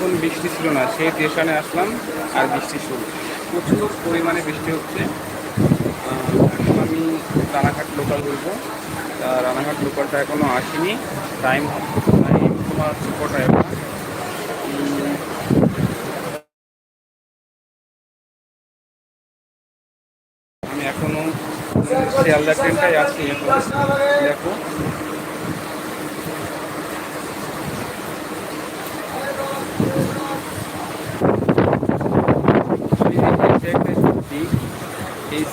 এখন বৃষ্টি ছিল না, সেই স্টেশনে আসলাম আর বৃষ্টি শুরু। প্রচুর পরিমাণে বৃষ্টি হচ্ছে। আমি রানাঘাট লোকাল বলব। রানাঘাট লোকালটা এখনও আসেনি। টাইম তোমার কটায় আমি এখনও শিয়ালদা ট্রেনটাই এখন। দেখো।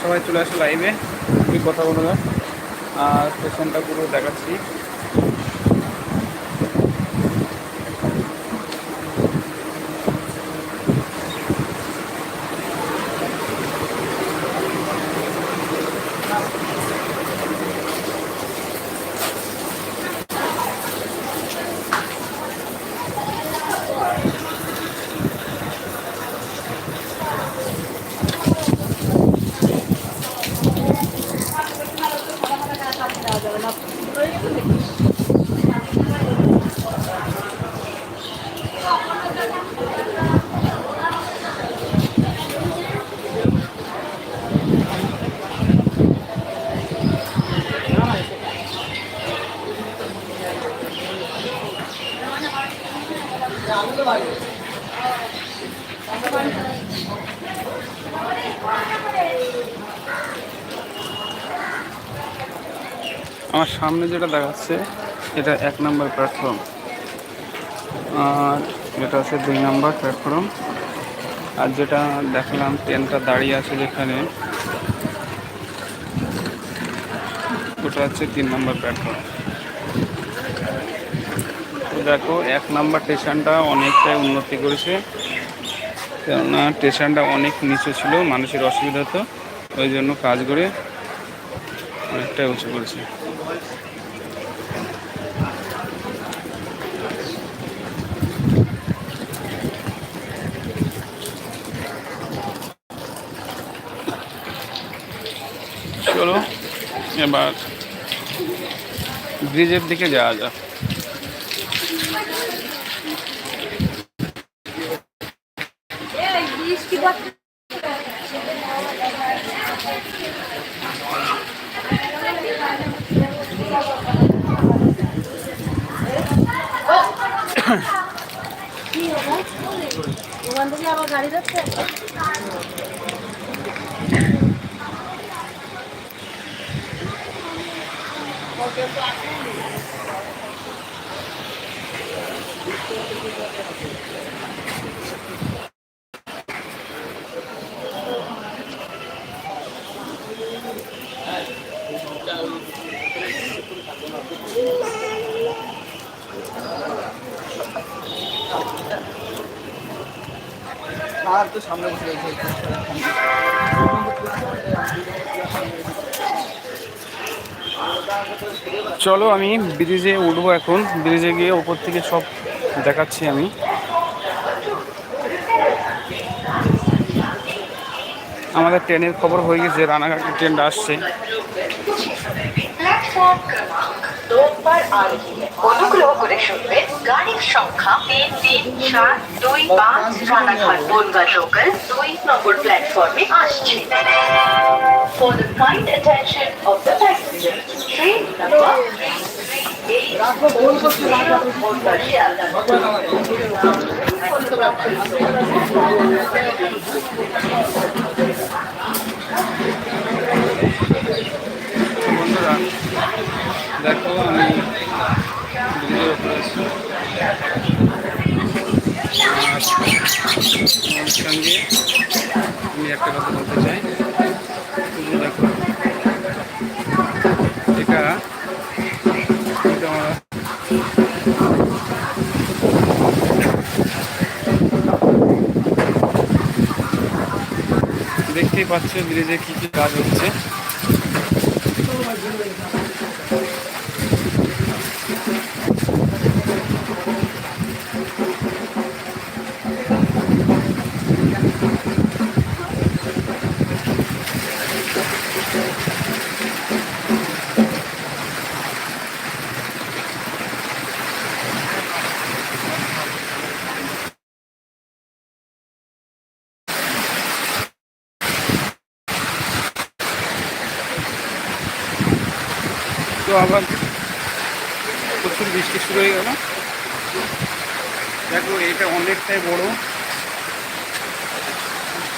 সবাই চলে আসে লাইভে কথা বলো না আর স্টেশনটা পুরো দেখাচ্ছি। আমার সামনে যেটা দেখাচ্ছে, এটা এক নম্বর প্ল্যাটফর্ম আর এটা হচ্ছে দুই নম্বর প্ল্যাটফর্ম আর যেটা দেখলাম, ট্রেনটা দাঁড়িয়ে আছে যেখানে, ওটা হচ্ছে তিন নম্বর প্ল্যাটফর্ম দেখো, এক নম্বর স্টেশনটা অনেকটাই উন্নতি করেছে। কেননা স্টেশনটা অনেক নিচু ছিল, মানুষের অসুবিধা হতো। ওই জন্য কাজ করে অনেকটাই উঁচু করেছে চলো এবার ব্রিজের দিকে যাওয়া যাক। ওখান থেকে আবার গাড়ি যাচ্ছে আর তো সামনে বসে রয়েছে। চলো আমি ব্রিজে উঠবো এখন। ব্রিজে গিয়ে ওপর থেকে সব দেখাচ্ছি আমি। আমাদের ট্রেনের খবর হয়ে গেছে রানাঘাটের ট্রেনটা আসছে। অনুগ্রহ করে শুনবেন গাড়ির সংখ্যা রানাঘাট আসছে বন্ধুরা দেখো আমি আর সঙ্গে আমি একটা কথা বলতে চাই তুমি দেখো এটা এটা আমরা দেখতেই পাচ্ছ ব্রিজে কি কি কাজ হচ্ছে। তো আবার প্রচুর বৃষ্টি শুরু হয়ে গেল। দেখো, এটা অনেকটাই বড়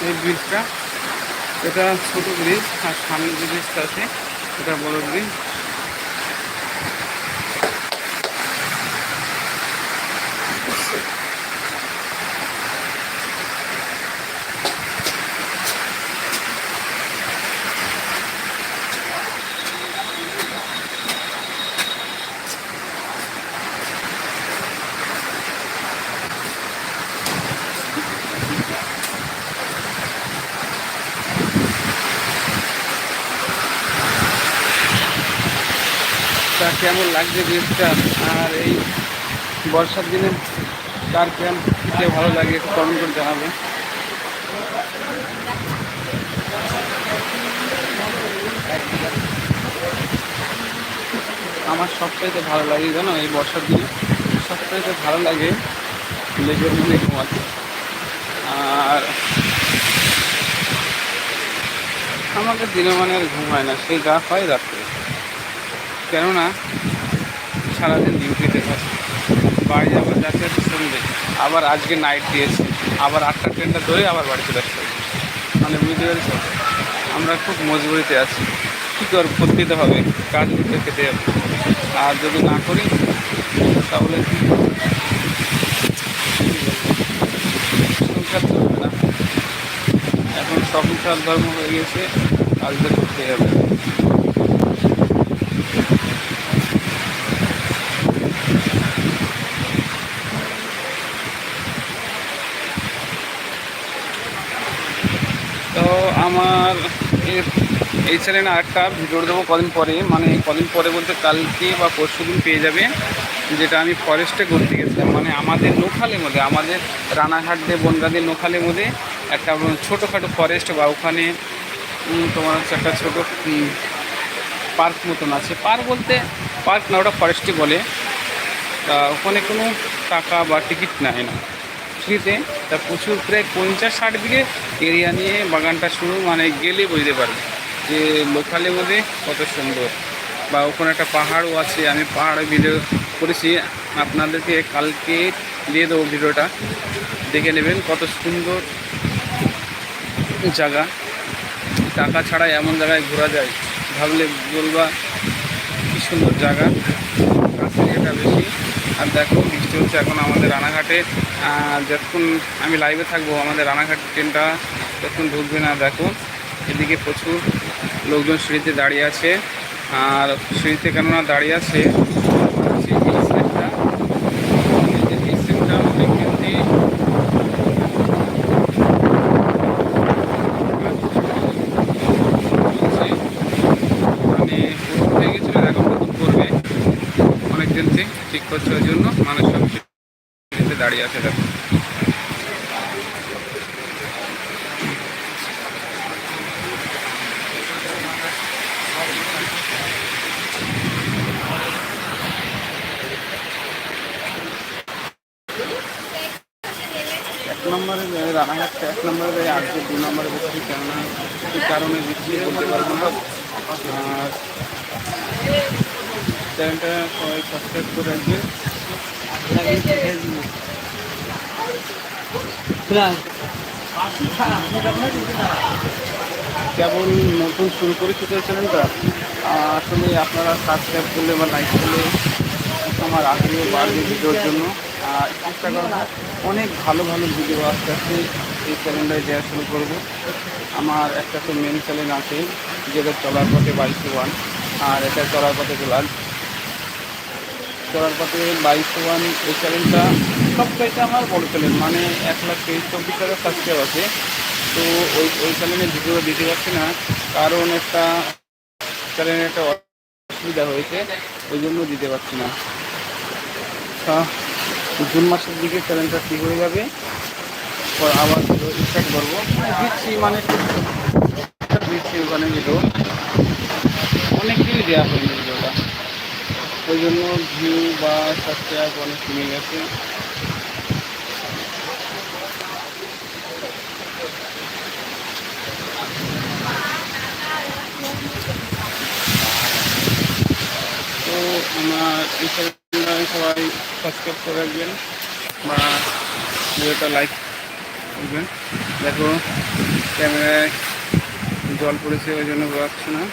এই ব্রিজটা এটা ছোটো ব্রিজ আর সামনে যে ব্রিজটা আছে, এটা বড় ব্রিজ তা কেমন লাগছে ব্রিজটা আর এই বর্ষার দিনে কার কেমন কে ভালো লাগে কমেন্ট করে জানাবে। আমার সবচাইতে ভালো লাগে, জানো, এই বর্ষার দিনে সবচাইতে ভালো লাগে লেজের মধ্যে ঘুমাতে। আর আমাকে দিনে মানে আর ঘুম হয় না, সেই যা হয় রাত্রে। কেননা সারাদিন ডিউটিতে থাকি, বাড়ি আবার যাতে যাতে সন্ধ্যে আবার আজকে নাইট দিয়েছে, আবার আটটা ট্রেনটা ধরে আবার বাড়ি চলে আসতে হবে। মানে বুঝতে পেরেছ? আমরা খুব মজবুরিতে আছি। কী কর করতে হবে, কাজ করতে খেতে হবে। আর যদি না করি, তাহলে সংসার চলবে না। এখন সংসার ধর্ম হয়ে গেছে, কাজটা করতে হবে তো আমার এর- এই চ্যানেলে আরেকটা ভিডিও দেবো কদিন পরে। মানে কদিন পরে বলতে কালকে বা পরশু দিন পেয়ে যাবে, যেটা আমি ফরেস্টে ঘুরতে গেছিলাম। মানে আমাদের লোকালের মধ্যে, আমাদের রানাঘাট দিয়ে, বনগাঁদের লোকালের মধ্যে একটা ছোটোখাটো ফরেস্ট বা ওখানে তোমার হচ্ছে একটা ছোটো পার্ক মতন আছে। পার্ক বলতে পার্ক না, ওটা ফরেস্টই বলে। তা ওখানে কোনো টাকা বা টিকিট নেয় না। ফ্রিতে, তা প্রচুর প্রায় পঞ্চাশ ষাট বিঘে এরিয়া নিয়ে বাগানটা শুরু মানে গেলে বুঝতে পারবে। যে লোকালের মধ্যে কত সুন্দর। বা ওখানে একটা পাহাড়ও আছে, আমি পাহাড়ে ভিডিও করেছি। আপনাদেরকে কালকে দিয়ে দেবো ভিডিওটা। দেখে নেবেন কত সুন্দর জায়গা। টাকা ছাড়া এমন জায়গায় ঘোরা যায়, ভাবলে বলবা কি সুন্দর জায়গা। এটা বেশি। আর দেখো, বৃষ্টি হচ্ছে এখন আমাদের রানাঘাটে। যতক্ষণ আমি লাইভে থাকব, আমাদের রানাঘাট ট্রেনটা যতক্ষণ ঢুকবে না, দেখো। এদিকে প্রচুর লোকজন সিঁড়িতে দাঁড়িয়ে আছে। আর সিঁড়িতে কেননা দাঁড়িয়ে আছে হচ্ছে এই সাইডটা এই যে এই সাইডটা অনেক কিন্তু মানে পুরো হয়ে গেছিল দেখো নতুন করবে অনেক দিন থেকে ঠিক করছে ওই জন্য মানুষ সব সিঁড়িতে দাঁড়িয়ে আছে দেখো এক নম্বরে যে রানাঘাটটা, এক নম্বরে আজকে দু নম্বরে বসেছি কেননা কী কারণে দিচ্ছি বলতে পারব না। আর চ্যানেলটা সবাই সাবস্ক্রাইব করে রাখবেন কেবল নতুন শুরু করেছি তো চ্যানেলটা। আসলে আপনারা সাবস্ক্রাইব করলে বা লাইক করলে আমার আগ্রহ বাড়বে ভিডিওর জন্য। করা অনেক ভালো ভালো ভিডিও আস্তে আস্তে এই চ্যানেলটায় দেওয়া শুরু করব। আমার একটা তো মেন চ্যানেল আছে, যেটা চলার পথে বাইশ ওয়ান, আর এটা চলার পথে গোলান। চলার পথে বাইশ ওয়ান, এই চ্যানেলটা সবচাইতে আমার বড় চ্যানেল মানে এক লাখ তেইশ চব্বিশ হাজার সাবস্ক্রাইব আছে। তো ওই ওই চ্যানেলে ভিডিও দিতে পারছি না, কারণ একটা চ্যানেলে একটা অসুবিধা হয়েছে, ওই জন্য দিতে পারছি না। জুন মাসের দিকে চ্যানেলটা ঠিক হয়ে যাবে। পর আবার স্টার্ট করব। দিচ্ছি মানে দিচ্ছি ওখানে ভিডিও অনেক দিনই দেওয়া হয়নি ভিডিওটা ওই জন্য ভিউ বা সাবস্ক্রাইব অনেক কমে গেছে। তো আমার সবাই সাবস্ক্রাইব করে রাখবেন। বা ভিডিওটা লাইক করবেন। দেখো, ক্যামেরায় জল পড়েছে, ওই জন্য পাচ্ছি না।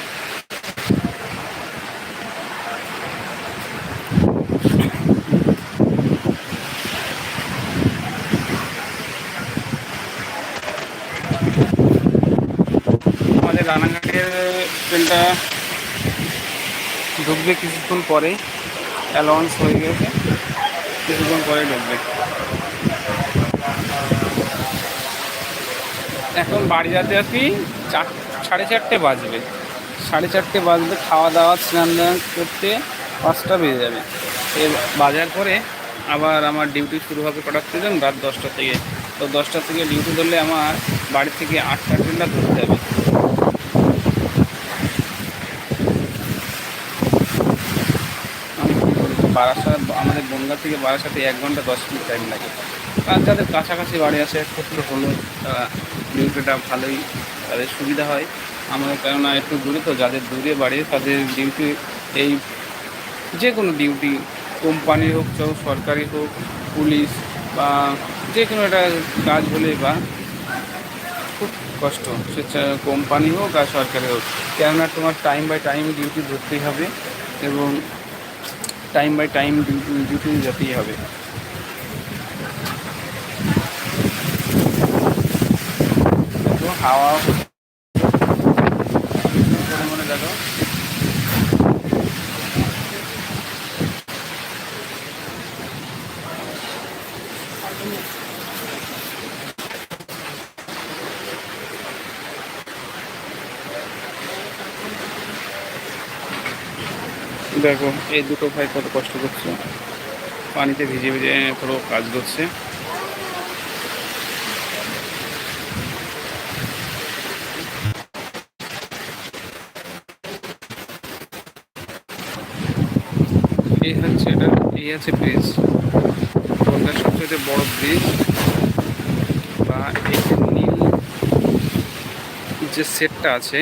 আমাদের রানাঘাটের ট্রেনটা ঢুকবে কিছুক্ষণ পরে। অ্যালাউন্স হয়ে গেছে। কিছুক্ষণ পরে ঢুকবে। এখন বাড়ি যেতে আসি চার সাড়ে চারটে বাজবে। সাড়ে চারটে বাজবে খাওয়া দাওয়া স্নান দান করতে পাঁচটা বেজে যাবে। এর বাজার করে আবার আমার ডিউটি শুরু হবে কটার থেকে রাত দশটা থেকে। তো দশটা থেকে ডিউটি ধরলে আমার বাড়ি থেকে আটটা ট্রেনটা ধরতে হবে আমি কি বলব, বারাসাত, আমাদের বনগা থেকে বারাসাতে এক ঘণ্টা দশ মিনিট টাইম লাগে। আর যাদের কাছাকাছি বাড়ি আছে একটু হলো ডিউটিটা ভালোই তাদের সুবিধা হয়। আমাদের কেননা একটু দূরে তো, যাদের দূরে বাড়ি, তাদের ডিউটি এই যে কোনো ডিউটি কোম্পানি হোক চাও সরকারি হোক, পুলিশ বা যে কোনো একটা কাজ হলে বা খুব কষ্ট। সে কোম্পানি হোক আর সরকারি হোক। কেননা তোমার টাইম বাই টাইম ডিউটি ধরতেই হবে এবং time by time duty duty যেতেই হবে দেখো হাওয়া পরিমাণে দেখো দেখো, এই দুটো ভাই কত কষ্ট করছে। পানিতে ভিজে ভিজে পুরো কাজ করছে। এই হচ্ছে এটা, এই আছে ব্রিজ কলকাতার সবচেয়ে বড় ব্রিজ বা এই যে নীল যে সেটটা আছে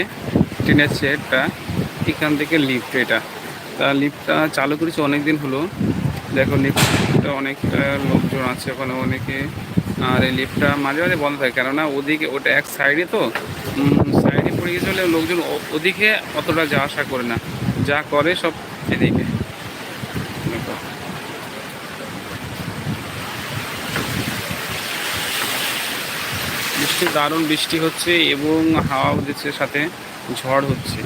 ট্রেনের সেটটা এখান থেকে লিফট এটা। তা লিফটটা চালু করেছে অনেক দিন হলো। দেখো লিফটটা অনেকটা লোকজন আছে, ওখানে অনেকে। আর এই লিফটটা মাঝে মাঝে বন্ধ থাকে, কেননা ওদিকে ওটা এক সাইডে তো। সাইডে পড়ে গেছে হলে লোকজন ওদিকে অতটা যাওয়া আসা করে না। যা করে সব এদিকে। বৃষ্টি দারুণ বৃষ্টি হচ্ছে এবং হাওয়া দিচ্ছে সাথে ঝড় হচ্ছে।